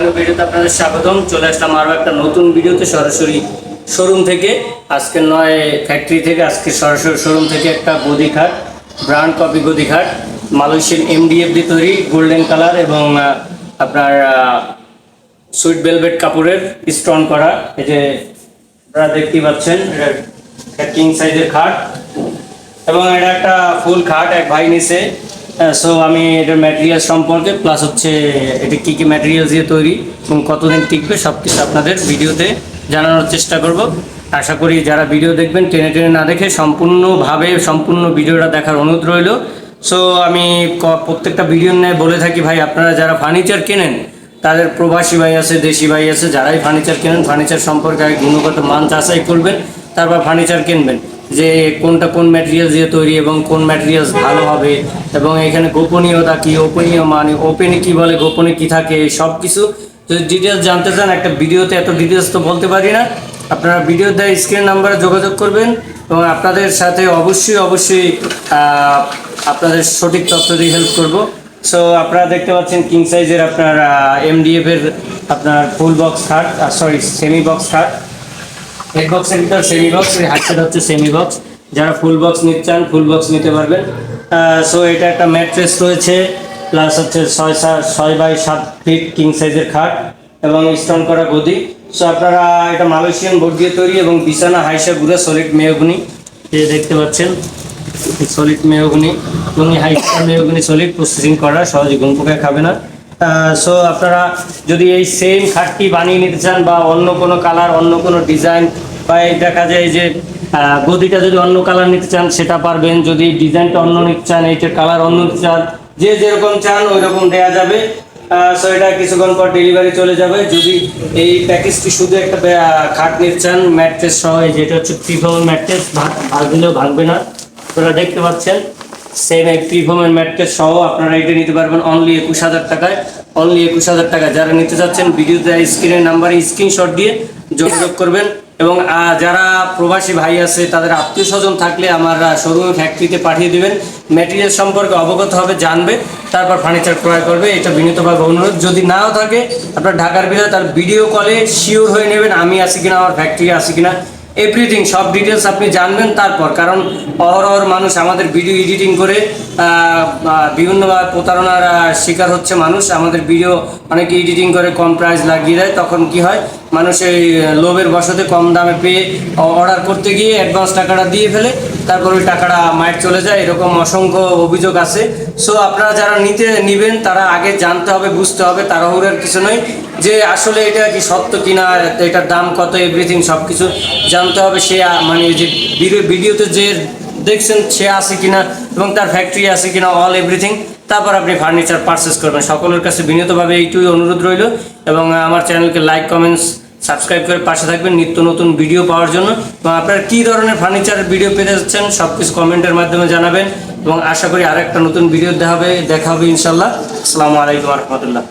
New ভিডিওতে আপনাদের স্বাগতম। চলে আসলাম আরও একটা নতুন ভিডিওতে সরাসরি শোরুম থেকে। আজকে নয় ফ্যাক্টরি থেকে আজকে সরাসরি শোরুম থেকে একটা গদি খাট ব্র্যান্ড কপি গদি খাট মালয়েশিয়ান এমডিএফ দিয়ে তৈরি গোল্ডেন কালার এবং আপনার সুইট বেলভেট কাপড়ের স্টোন করা। এই যে আপনারা দেখতেই পাচ্ছেন, এটা কিং সাইজের খাট। এবং এটা একটা ফুল খাট, এক ভাই নিছে। সো আমি এটার ম্যাটেরিয়াল সম্পর্কে প্লাস হচ্ছে এটা কী কী ম্যাটেরিয়াল দিয়ে তৈরি এবং কতদিন টিকবে সব কিছু আপনাদের ভিডিওতে জানানোর চেষ্টা করব। আশা করি যারা ভিডিও দেখবেন, টেনে টেনে না দেখে সম্পূর্ণভাবে, সম্পূর্ণ ভিডিওটা দেখার অনুরোধ রইল। সো আমি প্রত্যেকটা ভিডিও নিয়ে বলে থাকি ভাই, আপনারা যারা ফার্নিচার কেনেন, তাদের প্রবাসী ভাই আছে, দেশি ভাই আছে, যারাই ফার্নিচার কেনেন ফার্নিচার সম্পর্কে গুণগত মান যাচাই করবেন, তারপর ফার্নিচার কিনবেন। যে কোনটা কোন ম্যাটেরিয়াল দিয়ে তৈরি এবং কোন ম্যাটেরিয়ালস ভালো হবে এবং এখানে গোপনীয়তা কি ওপেনীয় মানে ওপেনে কি বলে, গোপনে কি থাকে সব কিছু যদি ডিটেলস জানতে চান, একটা ভিডিওতে এত ডিটেলস তো বলতে পারি না। আপনারা ভিডিও দেয় স্ক্রিন নাম্বারে যোগাযোগ করবেন এবং আপনাদের সাথে অবশ্যই অবশ্যই আপনাদের সঠিক তথ্য দিয়ে হেল্প করব। সো আপনারা দেখতে পাচ্ছেন কিং সাইজের আপনার এমডিএফ এর আপনার ফুল বক্স খাট সরি সেমি বক্স খাট হেড বক্সের ভিতর সেমি বক্স হাইটসেট হচ্ছে সেমি বক্স যারা ফুল বক্স নিতে চান ফুল বক্স নিতে পারবেন। সো এটা একটা ম্যাট্রেস রয়েছে প্লাস হচ্ছে ছয় ছয় বাই সাত ফিট কিং সাইজের খাট এবং স্টোন করা গদি। সো আপনারা এটা মালয়েশিয়ান বোর্ড দিয়ে তৈরি এবং বিছানা, হাইসা, গুঁড়া সলিড মেয়গুনি এই দেখতে পাচ্ছেন সলিড মেয়গুনি এবং হাইসা মেয়গুনি সলিড প্রসেসিং করা, সহজে ঘুম পোকায় খাবে না। সো আপনারা যদি এই সেম খাটটি বানিয়ে নিতে চান বা অন্য কোনো কালার অন্য কোনো ডিজাইন বা দেখা যায় যে গদিটা যদি অন্য কালার নিতে চান, সেটা পারবেন। যদি ডিজাইনটা অন্য নিতে চান, এইটার কালার অন্য নিতে চান, যে যেরকম চান ওই রকম দেওয়া যাবে সো এটা কিছুক্ষণ পর ডেলিভারি চলে যাবে। যদি এই প্যাকেজটি শুধু একটা খাট নিতে চান, ম্যাট্রেস সহ যেটা হচ্ছে ত্রিফল ম্যাট্রেস, ভাগ ভাগ দিলেও ভাঙবে না। আপনারা দেখতে পাচ্ছেন। সেম এক ত্রিভোমের ম্যাট্রেস সহ আপনারা এটা নিতে পারবেন অনলি একুশ হাজার টাকায়। অনলি একুশ হাজার টাকা। যারা নিতে চাচ্ছেন, ভিডিওতে স্ক্রিনের নাম্বারে স্ক্রিনশট দিয়ে যোগাযোগ করবেন। এবং যারা প্রবাসী ভাই আছে, তাদের আত্মীয় স্বজন থাকলে আমার শোরুমে ফ্যাক্টরিতে পাঠিয়ে দেবেন। ম্যাটেরিয়াল সম্পর্কে অবগত হবে, জানবে, তারপর ফার্নিচার ক্রয় করবে। এটা বিনীতভাবে অনুরোধ। যদি নাও থাকে, আপনার ঢাকার ভিতরে তার ভিডিও কলে শিওর হয়ে নেবেন, আমি আসি কিনা, আমার ফ্যাক্টরি আসি কিনা। এভরিথিং সব ডিটেলস আপনি জানবেন তারপর। কারণ অহরহ মানুষ আমাদের ভিডিও এডিটিং করে বিভিন্নভাবে প্রতারণার শিকার হচ্ছে মানুষ। আমাদের ভিডিও অনেকে এডিটিং করে, কম প্রাইস লাগিয়ে দেয়। তখন কি হয়? মানুষ এই লোভের বসতে কম দামে পেয়ে অর্ডার করতে গিয়ে অ্যাডভান্স টাকাটা দিয়ে ফেলে। তারপর ওই টাকাটা মায়ের চলে যায়। এরকম অসংখ্য অভিযোগ আছে। সো আপনারা যারা নিতে, নিবেন, তারা আগে জানতে হবে, বুঝতে হবে। তাড়াহুড়ার কিছু নয় যে আসলে এটা কি সত্য কিনা, এটার দাম কত এভরিথিং সব কিছু জানতে হবে সে মানে যে ভিডিওতে যে দেখছেন সে আছে কিনা এবং তার ফ্যাক্টরি আছে কিনা অল এভরিথিং তারপর আপনি ফার্নিচার পারচেস করবেন। সকলের কাছে বিনীতভাবে এইটুই অনুরোধ রইল এবং আমার চ্যানেলকে লাইক কমেন্টস সাবস্ক্রাইব করে পাশে থাকবেন নিত্য নতুন ভিডিও পাওয়ার জন্য। এবং আপনারা কী ধরনের ফার্নিচার ভিডিও পেতে যাচ্ছেন সব কিছু কমেন্টের মাধ্যমে জানাবেন। এবং আশা করি আরেকটা নতুন ভিডিও দেখা হবে দেখা হবে ইনশাল্লাহ আসসালামু আলাইকুম রহমতুল্লাহ।